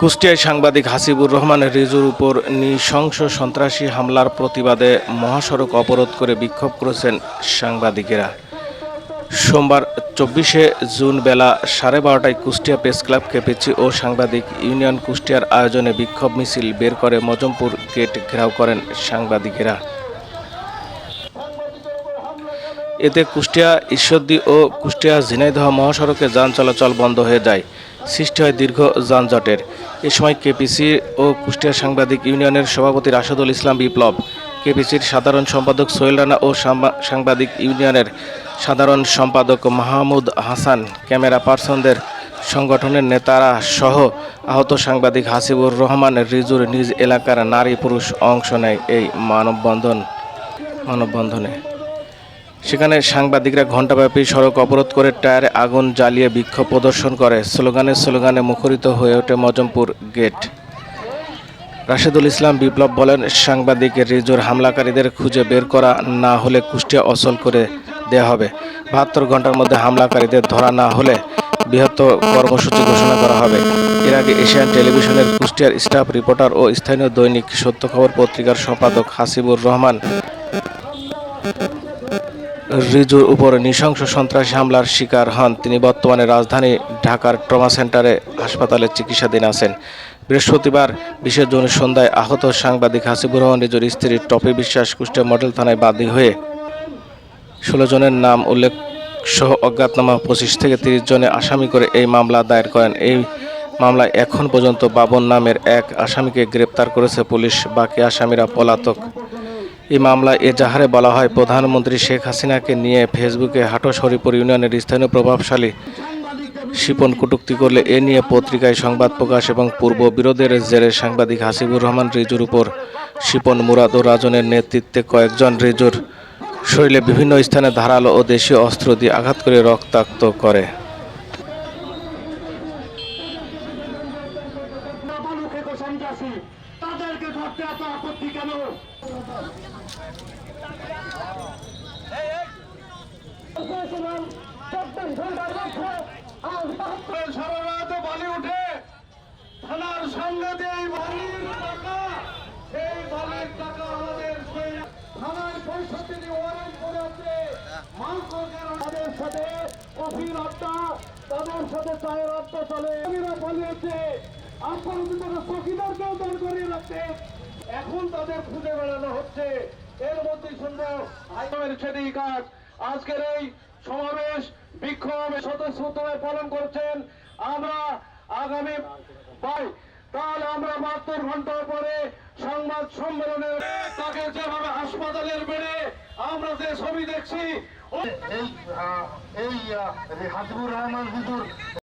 কুষ্টিয়ায় সাংবাদিক হাসিবুর রহমান রিজুর উপর নৃশংস সন্ত্রাসী হামলার প্রতিবাদে মহাসড়ক অবরোধ করে বিক্ষোভ করেছেন সাংবাদিকেরা। সোমবার চব্বিশে জুন বেলা সাড়ে বারোটায় কুষ্টিয়া প্রেস ক্লাব কেপিচি ও সাংবাদিক ইউনিয়ন কুষ্টিয়ার আয়োজনে বিক্ষোভ মিছিল বের করে মজমপুর গেট ঘেরাও করেন সাংবাদিকেরা। এতে কুষ্টিয়া, ঈশ্বরদী ও কুষ্টিয়া ঝিনাইদহ মহাসড়কে যান চলাচল বন্ধ হয়ে যায়। সৃষ্টি হয় দীর্ঘ যানজটের। এ সময় কেপিসি ও কুষ্টিয়া সাংবাদিক ইউনিয়নের সভাপতি রাশেদুল ইসলাম বিপ্লব, কেপিসির সাধারণ সম্পাদক সোহেল রানা ও সাংবাদিক ইউনিয়নের সাধারণ সম্পাদক মাহমুদ হাসান, ক্যামেরা পার্সনদের সংগঠনের নেতারা সহ আহত সাংবাদিক হাসিবুর রহমান রিজুর নিজ এলাকার নারী পুরুষ অংশ নেয় এই মানববন্ধন মানববন্ধনে। সেখানে সাংবাদিকরা ঘণ্টাব্যাপী সড়ক অবরোধ করে টায়ারে আগুন জ্বালিয়ে বিক্ষোভ প্রদর্শন করে। স্লোগানে স্লোগানে মুখরিত হয়ে ওঠে মজমপুর গেট। রাশেদুল ইসলাম বিপ্লব বলেন, সাংবাদিক রিজুর হামলাকারীদের খুঁজে বের করা না হলে কুষ্টিয়া অচল করে দেয়া হবে। বাহাত্তর ঘণ্টার মধ্যে হামলাকারীদের ধরা না হলে বৃহত্তর কর্মসূচি ঘোষণা করা হবে। এর আগে এশিয়ান টেলিভিশনের কুষ্টিয়ার স্টাফ, রিপোর্টার ও স্থানীয় দৈনিক সত্য খবর পত্রিকার সম্পাদক হাসিবুর রহমান রিজুর উপর নৃশংস সন্ত্রাসী হামলার শিকার হন। তিনি বর্তমানে রাজধানী ঢাকার ট্রমা সেন্টারে হাসপাতালে চিকিৎসাধীন আছেন। বৃহস্পতিবার বিশেষ জুন সন্ধ্যায় আহত সাংবাদিক হাসিবুর রহমান, রিজুর স্ত্রী টপি বিশ্বাস কুষ্টিয়া মডেল থানায় বাদী হয়ে ষোলো জনের নাম উল্লেখ সহ অজ্ঞাতনামা পঁচিশ থেকে তিরিশ জনে আসামি করে এই মামলা দায়ের করেন। এই মামলায় এখন পর্যন্ত বাবন নামের এক আসামিকে গ্রেপ্তার করেছে পুলিশ। বাকি আসামিরা পলাতক। এই মামলায় এজাহারে বলা হয়। প্রধানমন্ত্রী শেখ হাসিনাকে নিয়ে ফেসবুকে হাটস হরিপুর ইউনিয়নের স্থানীয় প্রভাবশালী শিপন কটূক্তি করলে এ নিয়ে পত্রিকায় সংবাদ প্রকাশ এবং পূর্ব বিরোধের জেরে সাংবাদিক হাসিবুর রহমান রিজুর উপর শিপন মুরাদ ও রাজনের নেতৃত্বে কয়েকজন রিজুর শরীরে বিভিন্ন স্থানে ধারালো ও দেশীয় অস্ত্র দিয়ে আঘাত করে রক্তাক্ত করে নাবালক এত সন্ত্রাসী ধরতে এত আপত্তি কেন? তাদের সাথে কফির আড্ডা চায়ের চলে। পালিয়েছে। আপনারা যদি তারা চকিদারকেও করিয়ে রাখতে এখন তাদের খুঁজে বেড়ানো হচ্ছে। এর মধ্যে শুনব সেদিক কাজ আজকের এই সমাবেশ বিক্ষোভ স্বতঃস্ফূর্তভাবে পালন করছেন। আমরা আগামী পাই তাহলে আমরা বাহাত্তর ঘণ্টা পরে সংবাদ সম্মেলনে তাকে যেভাবে হাসপাতালের বেড়ে আমরা যে ছবি দেখছি এই এই রহমান